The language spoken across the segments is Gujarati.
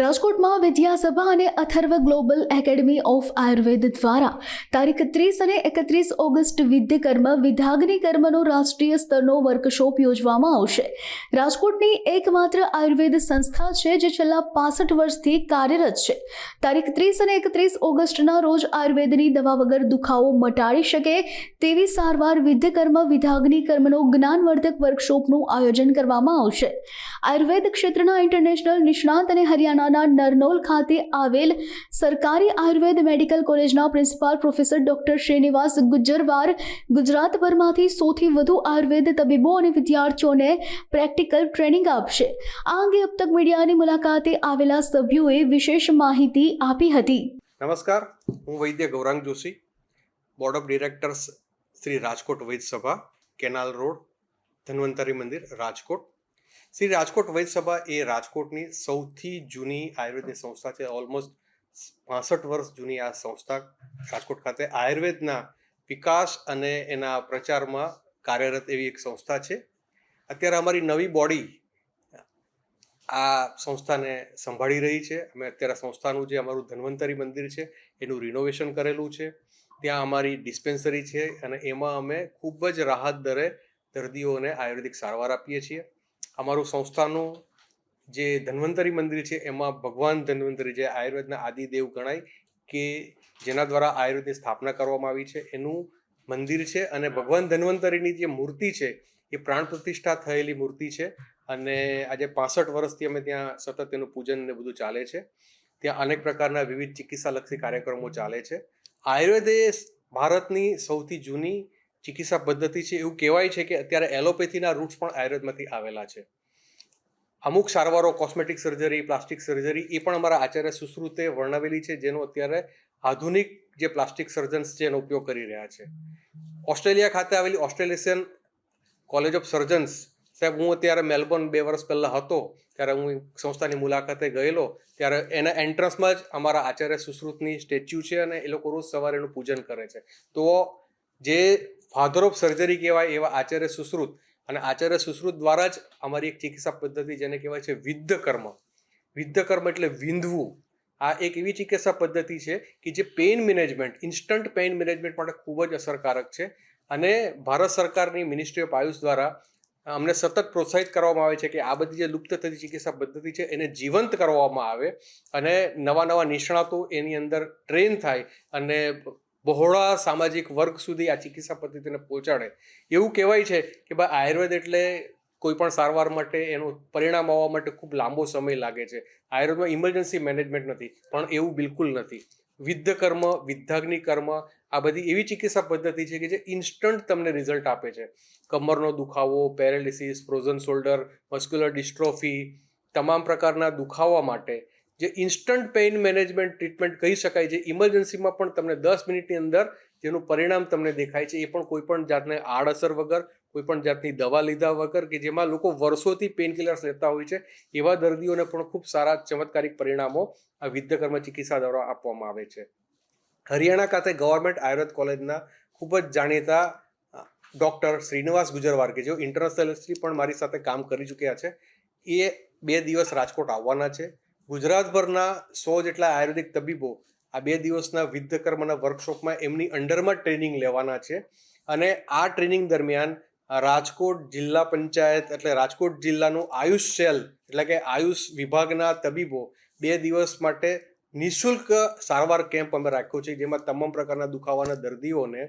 રાજકોટમાં વિદ્યાસભા અને Atharva global academy of Ayurveda દ્વારા તારીખ ત્રીસ અને એકત્રીસ ઓગસ્ટ વિદ્યકર્મ વિધાગ્નિ કર્મનો રાષ્ટ્રીય સ્તરનો વર્કશોપ યોજવામાં આવશે. રાજકોટની એકમાત્ર આયુર્વેદ સંસ્થા છે જે છેલ્લા પાસઠ વર્ષથી કાર્યરત છે. તારીખ ત્રીસ અને એકત્રીસ ઓગસ્ટના રોજ આયુર્વેદની દવા વગર દુખાવો મટાડી શકે તેવી સારવાર વિદ્યકર્મ વિધાગ્નિ કર્મનો જ્ઞાનવર્ધક વર્કશોપનું આયોજન કરવામાં આવશે. આયુર્વેદ ક્ષેત્રના ઇન્ટરનેશનલ નિષ્ણાંત અને હરિયાણાના નરનોલ ખાતે આવેલ સરકારી આયુર્વેદ મેડિકલ કોલેજના principal professor doctor Shrinivas Gujarwar ગુજરાતભરમાંથી સૌથી વધુ આયુર્વેદ તબીબો અને વિદ્યાર્થીઓને પ્રેક્ટિકલ ટ્રેનિંગ આપશે. આ અંગે અબતક મીડિયાની મુલાકાતે આવેલા સભ્યોએ વિશેષ માહિતી આપી હતી. નમસ્કાર. હું Vaidya Gaurang Joshi, board of directors Shri Rajkot Vaidya Sabha canal road, ધન્વંતરી મંદિર, રાજકોટ. શ્રી રાજકોટ વૈદ્યસભા એ રાજકોટની સૌથી જૂની આયુર્વેદની સંસ્થા છે. ઓલમોસ્ટ પાસઠ વર્ષ જૂની આ સંસ્થા રાજકોટ ખાતે. આયુર્વેદના વિકાસ અને એના પ્રચારમાં કાર્યરત એવી એક સંસ્થા છે. અત્યારે અમારી નવી બોડી આ સંસ્થાને સંભાળી રહી છે. અમે અત્યારે સંસ્થાનું જે અમારું ધન્વંતરી મંદિર છે, એનું રિનોવેશન કરેલું છે. ત્યાં અમારી ડિસ્પેન્સરી છે અને એમાં અમે ખૂબ જ રાહત દરે દર્દીઓને આયુર્વેદિક સારવાર આપીએ છીએ. અમારું સંસ્થાનું જે ધન્વંતરી મંદિર છે, એમાં ભગવાન ધન્વંતરી જે આયુર્વેદના આદિદેવ ગણાય કે જેના દ્વારા આયુર્વેદની સ્થાપના કરવામાં આવી છે. એનું મંદિર છે અને ભગવાન ધન્વંતરીની જે મૂર્તિ છે, એ પ્રાણ પ્રતિષ્ઠા થયેલી મૂર્તિ છે અને આજે પાસઠ વર્ષથી અમે ત્યાં સતત એનું પૂજન ને બધું ચાલે છે. ત્યાં અનેક પ્રકારના વિવિધ ચિકિત્સાલક્ષી કાર્યક્રમો ચાલે છે. આયુર્વેદ એ ભારતની સૌથી જૂની ચિકિત્સા પદ્ધતિ છે એવું કહેવાય છે કે અત્યારે એલોપેથીના રૂટ્સ પણ આયુર્વેદમાંથી આવેલા છે. અમુક સારવારો, કોસ્મેટિક સર્જરી, પ્લાસ્ટિક સર્જરી, એ પણ અમારા આચાર્ય સુશ્રુતે વર્ણવેલી છે, જેનો અત્યારે આધુનિક જે પ્લાસ્ટિક સર્જન્સ છે એનો ઉપયોગ કરી રહ્યા છે. ઓસ્ટ્રેલિયા ખાતે આવેલી ઓસ્ટ્રેલિયન કોલેજ ઓફ સર્જન્સ, સાહેબ, હું અત્યારે મેલબોર્ન બે વર્ષ પહેલાં હતો, ત્યારે હું સંસ્થાની મુલાકાતે ગયેલો, ત્યારે એના એન્ટ્રન્સમાં જ અમારા આચાર્ય સુશ્રુતની સ્ટેચ્યુ છે અને એ લોકો રોજ સવારે એનું પૂજન કરે છે. તો જે ફાધર ઓફ સર્જરી કહેવાય એવા આચાર્ય સુશ્રુત અને આચાર્ય સુશ્રુત દ્વારા જ અમારી એક ચિકિત્સા પદ્ધતિ જેને કહેવાય છે વિદ્ધ કર્મ વિદ્ધ કર્મ એટલે વિંધવું. આ એક એવી ચિકિત્સા પદ્ધતિ છે કે જે pain management instant pain management માટે ખૂબ જ અસરકારક છે અને ભારત સરકારની મિનિસ્ટ્રી ઓફ આયુષ દ્વારા અમને સતત પ્રોત્સાહિત કરવામાં આવે છે કે આ બધી જે લુપ્ત થતી ચિકિત્સા પદ્ધતિ છે એને જીવંત કરવામાં આવે અને નવા નવા નિષ્ણાતો એની અંદર ટ્રેન થાય અને બહોળા સામાજિક વર્ગ સુધી આ ચિકિત્સા પદ્ધતિને પહોંચાડે. એવું કહેવાય છે કે ભાઈ આયુર્વેદ એટલે કોઈ પણ સારવાર માટે એનું પરિણામ આવવા માટે ખૂબ લાંબો સમય લાગે છે. આયુર્વેદમાં ઇમરજન્સી મેનેજમેન્ટ નથી, પણ એવું બિલકુલ નથી. વિદ્ધ કર્મ, વિદ્ધાગ્નિ કર્મ, આ બધી એવી ચિકિત્સા પદ્ધતિ છે કે જે ઇન્સ્ટન્ટ તમને રિઝલ્ટ આપે છે. કમરનો દુખાવો paralysis frozen shoulder muscular dystrophy તમામ પ્રકારના દુખાવા માટે જે ઇન્સ્ટન્ટ પેઇન મેનેજમેન્ટ ટ્રીટમેન્ટ કહી શકાય છે ઇમરજન્સીમાં પણ તમને દસ મિનિટની અંદર જેનું પરિણામ તમને દેખાય છે, એ પણ કોઈ પણ જાતને આડઅસર વગર, કોઈ પણ જાતની દવા લીધા વગર કે જેમાં લોકો વર્ષોથી પેઇનકિલર્સ લેતા હોય છે, એવા દર્દીઓને પણ ખૂબ સારા ચમત્કારિક પરિણામો આ વિદ્યકર્મ ચિકિત્સા દ્વારા આપવામાં આવે છે. હરિયાણા ખાતે ગવર્મેન્ટ આયુર્વેદ કોલેજના ખૂબ જ જાણીતા ડૉક્ટર શ્રીનિવાસ ગુજરવાર કે જેઓ ઇન્ટરનેશનલ પણ મારી સાથે કામ કરી ચૂક્યા છે, એ બે દિવસ રાજકોટ આવવાના છે. ગુજરાતભરના સો જેટલા આયુર્વેદિક તબીબો આ બે દિવસના વિદ્ધકર્મના વર્કશોપમાં એમની અંડરમાં ટ્રેનિંગ લેવાના છે. અને આ ટ્રેનિંગ દરમિયાન રાજકોટ જિલ્લા પંચાયત એટલે રાજકોટ જિલ્લાનું આયુષ સેલ એટલે કે આયુષ વિભાગના તબીબો બે દિવસ માટે નિઃશુલ્ક સારવાર કેમ્પ અમે રાખ્યો છે, જેમાં તમામ પ્રકારના દુખાવાના દર્દીઓને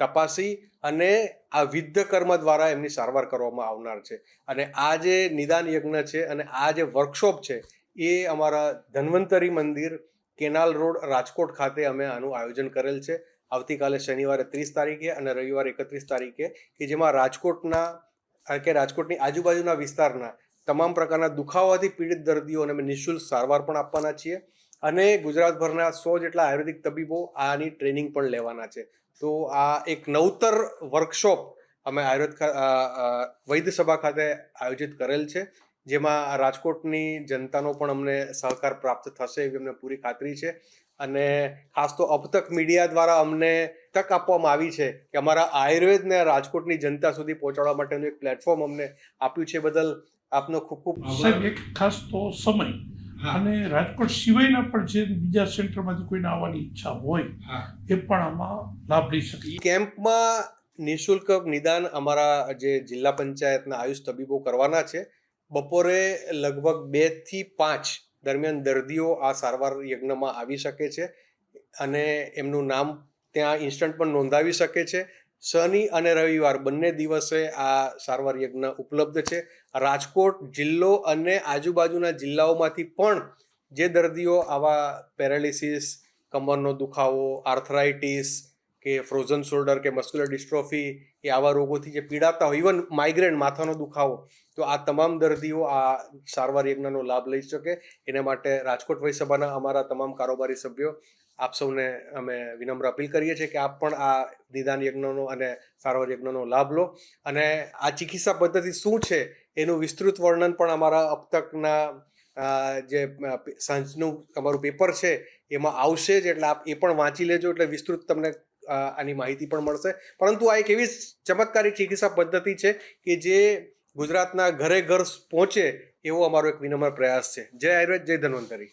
તપાસી અને આ વિદ્ધ કર્મ દ્વારા એમની સારવાર કરવામાં આવનાર છે. અને આ જે નિદાન યજ્ઞ છે અને આ જે વર્કશોપ છે એ અમારા ધન્વંતરી મંદિર, કેનાલ રોડ, રાજકોટ ખાતે અમે આનું આયોજન કરેલ છે. આવતીકાલે શનિવારે ત્રીસ તારીખે અને રવિવારે એકત્રીસ તારીખે કે જેમાં રાજકોટના કે રાજકોટની આજુબાજુના વિસ્તારના તમામ પ્રકારના દુખાવાથી પીડિત દર્દીઓને અમે નિઃશુલ્ક સારવાર પણ આપવાના છીએ અને ગુજરાતભરના સો જેટલા આયુર્વેદિક તબીબો આની ટ્રેનિંગ પણ લેવાના છે. તો આ એક નવતર વર્કશોપ અમે આયુર્વેદ વૈદ્ય સભા ખાતે આયોજિત કરેલ છે. જેમાં રાજકોટની જનતાનો પણ અમને સહકાર પ્રાપ્ત થશે એવી અમને પૂરી ખાતરી છે. અને ખાસ તો અબ તક મીડિયા દ્વારા અમને તક આપવામાં આવી છે કે અમારા આયુર્વેદને રાજકોટની જનતા સુધી પહોંચાડવા માટેનું એક પ્લેટફોર્મ અમને આપ્યું છે બદલ આપનો ખૂબ ખૂબ સાહેબ એક ખાસ તો સમય અને રાજકોટ સિવાયના પણ જે બીજા સેન્ટરમાંથી કોઈને આવવાની ઈચ્છા હોય એ પણ આમાં લાભ લઈ શકે. કેમ્પમાં નિઃશુલ્ક નિદાન અમારા જે જિલ્લા પંચાયતના આયુષ તબીબો કરવાના છે. બપોરે લગભગ બેથી પાંચ દરમિયાન દર્દીઓ આ સારવાર યજ્ઞમાં આવી શકે છે અને એમનું નામ ત્યાં ઇન્સ્ટન્ટ પણ નોંધાવી શકે છે. શનિ અને રવિવાર બંને દિવસે આ સારવાર યજ્ઞ ઉપલબ્ધ છે. રાજકોટ જિલ્લો અને આજુબાજુના જિલ્લાઓમાંથી પણ જે દર્દીઓ આવા પેરાલિસિસ, કમરનો દુખાવો, આર્થરાઇટિસ કે ફ્રોઝન શોલ્ડર કે મસ્ક્યુલર ડિસ્ટ્રોફી કે આવા રોગોથી જે પીડાતા હોય ઇવન માઇગ્રેન માથાનો દુખાવો, તો આ તમામ દર્દીઓ આ સારવાર યજ્ઞનો લાભ લઈ શકે. એના માટે રાજકોટ વયસભાના અમારા તમામ કારોબારી સભ્યો, આપ સૌને અમે વિનમ્ર અપીલ કરીએ છીએ કે આપ પણ આ નિદાન યજ્ઞનો અને સારવાર યજ્ઞનો લાભ લો. અને આ ચિકિત્સા પદ્ધતિ શું છે એનું વિસ્તૃત વર્ણન પણ અમારા અબતકના જે સાંજનું અમારું પેપર છે, એમાં આવશે જ એટલે આપ એ પણ વાંચી લેજો એટલે વિસ્તૃત તમને આની માહિતી પણ મળશે. પરંતુ આ એક એવી ચમત્કારી ચિકિત્સા પદ્ધતિ છે કે જે ગુજરાતના ઘરે ઘર પહોંચે એવો અમારો એક વિનમ્ર પ્રયાસ છે. જય આયુર્વેદ, જય ધન્વંતરી.